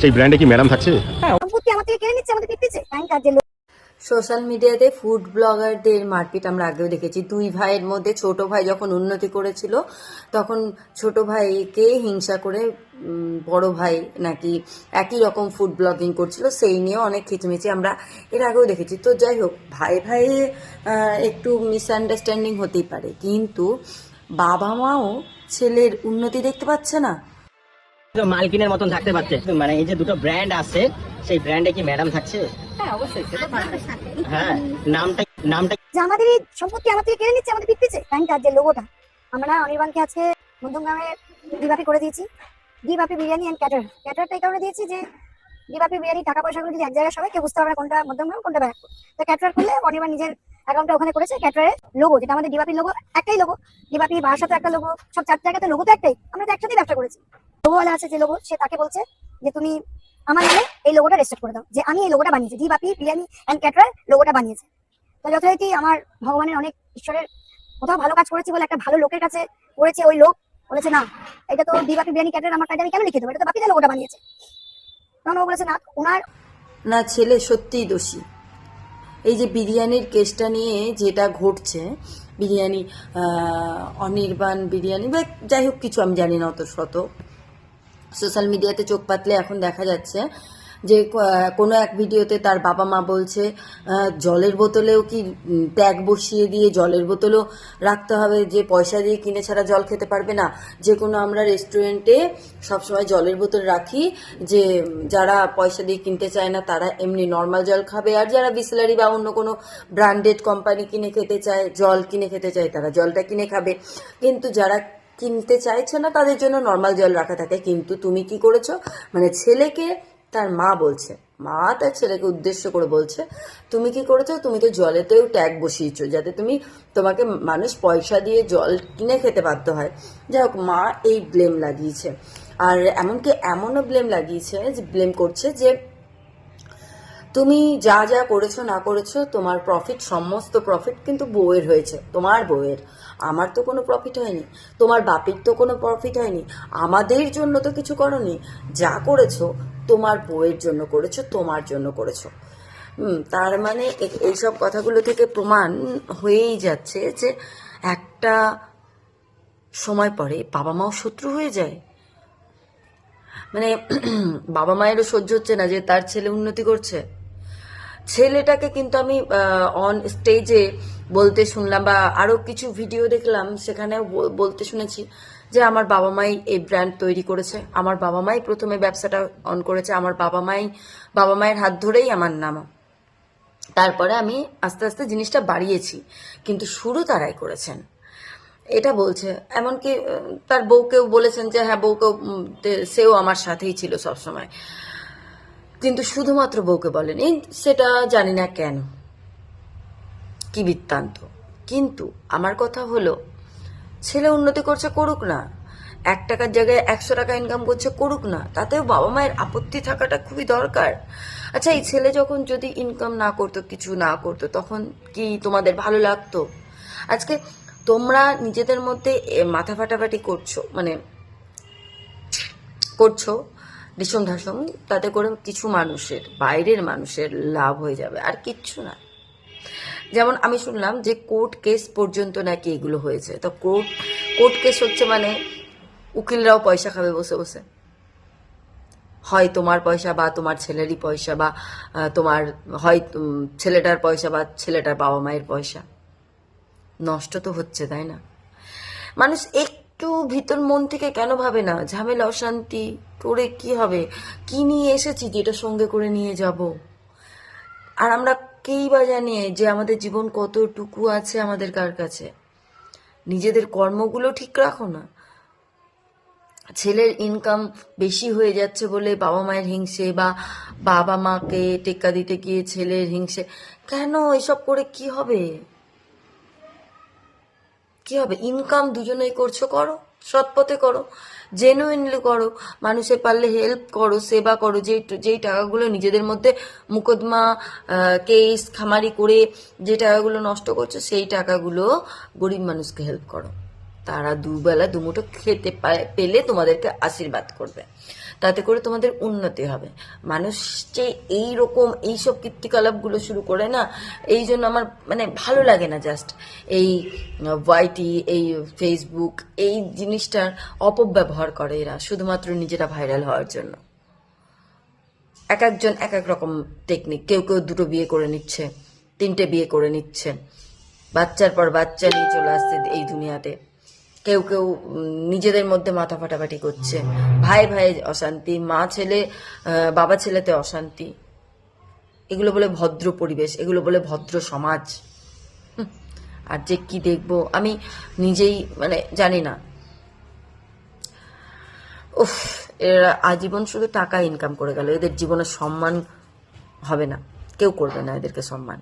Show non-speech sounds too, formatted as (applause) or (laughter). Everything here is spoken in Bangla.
সেই ব্র্যান্ডে কি ম্যাডাম থাকছে? থেকে কেড়ে নিচ্ছে আমাদের পিটিছে ব্যাংকার যে লোক সোশ্যাল মিডিয়াতে ফুড ব্লগারদের মারপিট আমরা আগেও দেখেছি। দুই ভাইয়ের মধ্যে ছোট ভাই যখন উন্নতি করেছিল তখন ছোট ভাইকে হিংসা করে বড় ভাই নাকি একই রকম ফুড ব্লগিং করছিল সেই নিয়ে অনেক খিচমিচি আমরা এর আগেও দেখেছি। তো যাই হোক ভাই ভাই একটু মিসআন্ডারস্ট্যান্ডিং হতেই পারে। কিন্তু বাবা মাও ছেলের উন্নতি দেখতে পাচ্ছে না। মালকিনের মতন থাকতে পারছে। মানে এই যে দুটো ব্র্যান্ড আছে সেই ব্র্যান্ডে কি ম্যাডাম থাকছে? হ্যাঁ অবশ্যই হ্যাঁ নামটা নামটা আমাদের এই সম্পত্তি আমার থেকে কেড়ে নিচ্ছে আমাদের যে লোগোটা আমরা অনির্বাণকে আজকে মধ্যমগ্রামে দিবাপি করে দিয়েছি। দিবাপি বিরিয়ানি অ্যান্ড ক্যাটার ক্যাটারটা এই কারণে দিয়েছি যে দিবাপি বিরিয়ানি টাকা পয়সাগুলো যদি এক জায়গায় সবাই কেউ বুঝতে পারবে কোনটা কোনটা তো ক্যাটার করলে অনির্বাণ নিজের অ্যাকাউন্টটা ওখানে করেছে ক্যাটারের লোগো যেটা আমাদের দিবাপির লোগো একটাই লোগো দিবাপি বাসার তো একটা লোগো সব চার জায়গাতে লোগো তো একটাই। আমরা তো একসাথেই ব্যবসা করেছি। লোগোওয়ালা আছে যে লোগো, সে তাকে বলছে যে তুমি আমার নামে এই লোগোটা রেজিস্টার করে দাও। যে আমি এই লোগোটা বানিয়েছি। দিবাপি বিরিয়ানি অ্যান্ড ক্যাটার লোগোটা বানিয়েছে। তো যথারীতি আমার ভগবানের অনেক ঈশ্বরের কোথাও ভালো কাজ করেছি বলে একটা ভালো লোকের কাছে করেছে ওই লোক। বলেছে, না, এটা তো দিবাপি বিরিয়ানি ক্যাটার আমার কাজে আমি কেন লিখে দেবো? এটা তো বাপিদা লোগোটা বানিয়েছে। তখন ও বলেছে, না ওনার না, ছেলে সত্যিই দোষী। এই যে বিরিয়ানির কেসটা নিয়ে যেটা ঘটছে, বিরিয়ানি অনির্বাণ বিরিয়ানি বা যাই হোক কিছু, আমি জানি না অত শত। সোশ্যাল মিডিয়াতে চোখ পাতলে এখন দেখা যাচ্ছে যে কোনো এক ভিডিওতে তার বাবা মা বলছে জলের বোতলেও কি ট্যাগ বসিয়ে দিয়ে জলের বোতলও রাখতে হবে, যে পয়সা দিয়ে কিনে ছাড়া জল খেতে পারবে না। যে কোনো আমরা রেস্টুরেন্টে সবসময় জলের বোতল রাখি, যে যারা পয়সা দিয়ে কিনতে চায় না, তারা এমনি নর্মাল জল খাবে। আর যারা বিসলারি বা অন্য কোনো ব্র্যান্ডেড কোম্পানি কিনে খেতে চায়, জল কিনে খেতে চায়, তারা জলটা কিনে খাবে। কিন্তু যারা কিনতে চাইছে না, তাদের জন্য নর্মাল জল রাখা থাকে। কিন্তু তুমি কি করেছ? মানে ছেলেকে তার মা বলছে, মা তার ছেলেকে উদ্দেশ্য করে বলছে, তুমি কি করেছ? তুমি তো জলেতেও ট্যাগ বসিয়েছো, যাতে তুমি তোমাকে মানুষ পয়সা দিয়ে জল কিনে খেতে বাধ্য হয়। যাই হোক, মা এই ব্লেম লাগিয়েছে। আর এমনকি এমনও ব্লেম লাগিয়েছে যে ব্লেম করছে যে তুমি যা যা করেছ, না করেছ, তোমার প্রফিট সমস্ত প্রফিট কিন্তু বউয়ের হয়েছে, তোমার বউয়ের। আমার তো কোনো প্রফিট হয়নি, তোমার বাপির তো কোনো প্রফিট হয়নি, আমাদের জন্য তো কিছু করনি। যা করেছ, তোমার বউয়ের জন্য করেছ, তোমার জন্য করেছ। তার মানে এইসব কথাগুলো থেকে প্রমাণ হয়েই যাচ্ছে যে একটা সময় পরে বাবা মাও শত্রু হয়ে যায়। মানে (clears throat) বাবা মায়েরও সহ্য হচ্ছে না যে তার ছেলে উন্নতি করছে। ছেলেটাকে কিন্তু আমি অন স্টেজে বলতে শুনলাম বা আরও কিছু ভিডিও দেখলাম সেখানে বলতে শুনেছি যে আমার বাবা মাই এই ব্র্যান্ড তৈরি করেছে। আমার বাবা মাই প্রথমে ব্যবসাটা অন করেছে, আমার বাবা মাই, বাবা মায়ের হাত ধরেই আমার নাম। তারপরে আমি আস্তে আস্তে জিনিসটা বাড়িয়েছি, কিন্তু শুরু তারাই করেছেন। এটা বলছে, এমনকি তার বউকেও বলেছেন যে হ্যাঁ বউকেও সেও আমার সাথেই ছিল সবসময়। কিন্তু শুধুমাত্র বউকে বলেনি সেটা জানি না কেন। কি বৃত্তান্ত? কিন্তু আমার কথা হলো, ছেলে উন্নতি করছে করুক না। এক টাকার জায়গায় একশো টাকা ইনকাম করছে করুক না। তাতেও বাবা মায়ের আপত্তি থাকাটা খুবই দরকার। আচ্ছা এই ছেলে যখন যদি ইনকাম না করতো, কিছু না করতো, তখন কি তোমাদের ভালো লাগতো? আজকে তোমরা নিজেদের মধ্যে মাথা ফাটাফাটি করছ মানে করছ ডিসম ঢাসম তাতে করে কিছু মানুষের, বাইরের মানুষের লাভ হয়ে যাবে, আর কিচ্ছু না। যেমন আমি শুনলাম যে কোর্ট কেস পর্যন্ত নাকি এগুলো হয়েছে। তো কোর্ট কোর্ট কেস হচ্ছে মানে উকিলরাও পয়সা খাবে বসে বসে। হয় তোমার পয়সা বা তোমার ছেলেরই পয়সা বা তোমার, হয় ছেলেটার পয়সা বা ছেলেটার বাবা মায়ের পয়সা। নষ্ট তো হচ্ছে, তাই না? মানুষ একটু ভিতর মন থেকে কেন ভাবে না? ঝামেলা, অশান্তি করে কি হবে? কি নিয়ে এসেছি যেটা সঙ্গে করে নিয়ে যাব? আর আমরা কেই বা জানি যে আমাদের জীবন কতটুকু আছে আমাদের কার কাছে? নিজেদের কর্মগুলো ঠিক রাখো না। ছেলের ইনকাম বেশি হয়ে যাচ্ছে বলে বাবা মায়ের হিংসে বা বাবা মাকে টেক্কা দিতে গিয়ে ছেলের হিংসে, কেন এসব করে কি হবে? কি হবে? ইনকাম দুজনেই করছ, করো সৎ পথে করো জেনুইনলি করো। মানুষের পারলে হেল্প করো, সেবা করো, যেই যেই টাকাগুলো নিজেদের মধ্যে মুকদমা কেস খামারি করে যে টাকাগুলো নষ্ট করছ, সেই টাকাগুলো গরিব মানুষকে হেল্প করো। তারা দুবেলা দুমুঠো খেতে পেলে তোমাদেরকে আশীর্বাদ করবে। তাতে করে তোমাদের উন্নতি হবে। মানুষ যে এই রকম এইসব কীর্তিকলাপগুলো শুরু করে না, এই জন্য আমার মানে ভালো লাগে না জাস্ট এই ওয়াইটি এই ফেসবুক এই জিনিসটার অপব্যবহার করে এরা, শুধুমাত্র নিজেরা ভাইরাল হওয়ার জন্য। এক একজন এক এক রকম টেকনিক কেউ কেউ দুটো বিয়ে করে নিচ্ছে, তিনটে বিয়ে করে নিচ্ছে, বাচ্চার পর বাচ্চা নিয়ে চলে আসছে এই দুনিয়াতে। কেউ কেউ নিজেদের মধ্যে মাথা ফাটাফাটি করছে। ভাই ভাই অশান্তি, মা ছেলে বাবা ছেলেতে অশান্তি। এগুলো বলে ভদ্র পরিবেশ, এগুলো বলে ভদ্র সমাজ। আর যে কি দেখব? আমি নিজেই মানে জানি না। উফ, এরা আজীবন শুধু টাকা ইনকাম করে গেল। এদের জীবনে সম্মান হবে না। কেউ করবে না এদেরকে সম্মান।